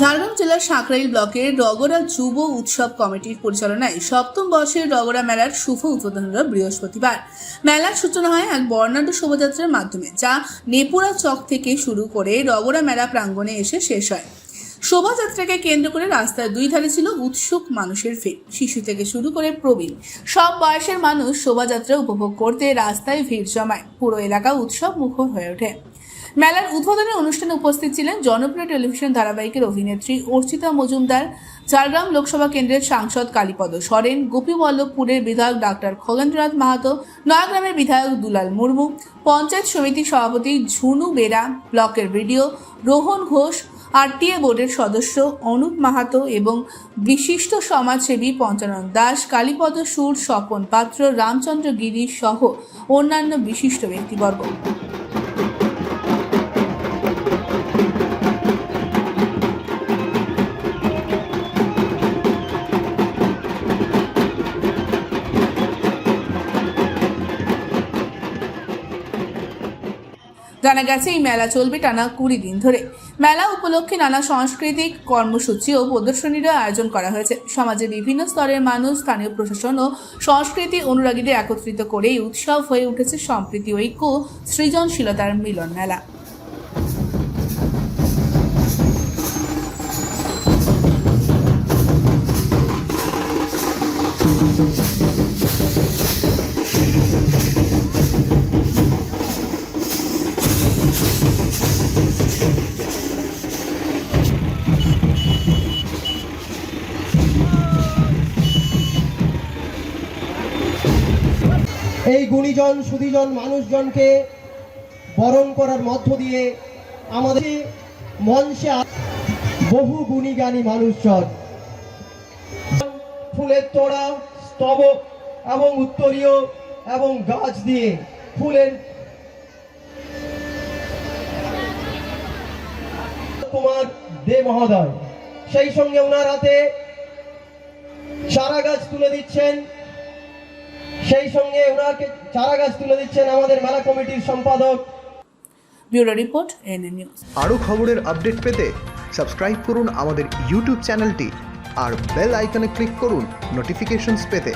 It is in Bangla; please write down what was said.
ঝাড়গ্রাম জেলার সাঁকরাইল ব্লকের রগড়া যুব উৎসব কমিটির পরিচালনায় সপ্তম বর্ষের রগড়া মেলার শুভ উদ্বোধন হল বৃহস্পতিবার। মেলার সূচনা হয় এক বর্ণাঢ্য শোভাযাত্রার মাধ্যমে, যা নেপুরা চক থেকে শুরু করে রগড়া মেলা প্রাঙ্গণে এসে শেষ হয়। শোভাযাত্রাকে কেন্দ্র করে রাস্তার দুই ধারে ছিল উৎসুক মানুষের ভিড়। শিশু থেকে শুরু করে প্রবীণ, সব বয়সের মানুষ শোভাযাত্রা উপভোগ করতে রাস্তায় ভিড় জমায়। পুরো এলাকা উৎসব মুখর হয়ে ওঠে। মেলার উদ্বোধনী অনুষ্ঠানে উপস্থিত ছিলেন জনপ্রিয় টেলিভিশন ধারাবাহিকের অভিনেত্রী অর্চিতা মজুমদার, ঝাড়গ্রাম লোকসভা কেন্দ্রের সাংসদ কালীপদ সরেন, গোপীবল্লভপুরের বিধায়ক ডাক্তার খগেন্দ্রনাথ মাহাতো, নয়াগ্রামের বিধায়ক দুলাল মুর্মু, পঞ্চায়েত সমিতির সভাপতি ঝুনু বেরা, ব্লকের ভিডিও রোহন ঘোষ, আরটিএ বোর্ডের সদস্য অনুপ মাহাতো এবং বিশিষ্ট সমাজসেবী পঞ্চানন দাস, কালীপদ সুর, স্বপন পাত্র, রামচন্দ্র গিরি সহ অন্যান্য বিশিষ্ট ব্যক্তিবর্গ। জানা গেছে, এই মেলা চলবে টানা কুড়ি দিন ধরে। মেলা উপলক্ষে নানা সাংস্কৃতিক কর্মসূচি ও প্রদর্শনীরও আয়োজন করা হয়েছে। সমাজের বিভিন্ন স্তরের মানুষ, স্থানীয় প্রশাসন ও সংস্কৃতি অনুরাগীদের একত্রিত করে এই উৎসব হয়ে উঠেছে সম্প্রীতি, ঐক্য, সৃজনশীলতার মিলন মেলা এই গুণীজন সুদীজন মানুষজনকে বরণ করার মধ্য দিয়ে আমাদের মঞ্চে বহু গুণী জ্ঞানী মানুষজন। ফুলের তোড়া, স্তবক এবং উত্তরীয় এবং গাছ দিয়ে ফুলের কুমার দে মহোদয়। সেই সঙ্গে ওনার হাতে চারা গাছ তুলে দিচ্ছেন। সেই সঙ্গে ওনাকে চারা গাছ তুলে দিচ্ছেন আমাদের মেলা কমিটির সম্পাদক। Bureau report N news. আরও খবরের আপডেট পেতে সাবস্ক্রাইব করুন আমাদের ইউটিউব চ্যানেলটি আর বেল আইকনে ক্লিক করুন নোটিফিকেশনস পেতে।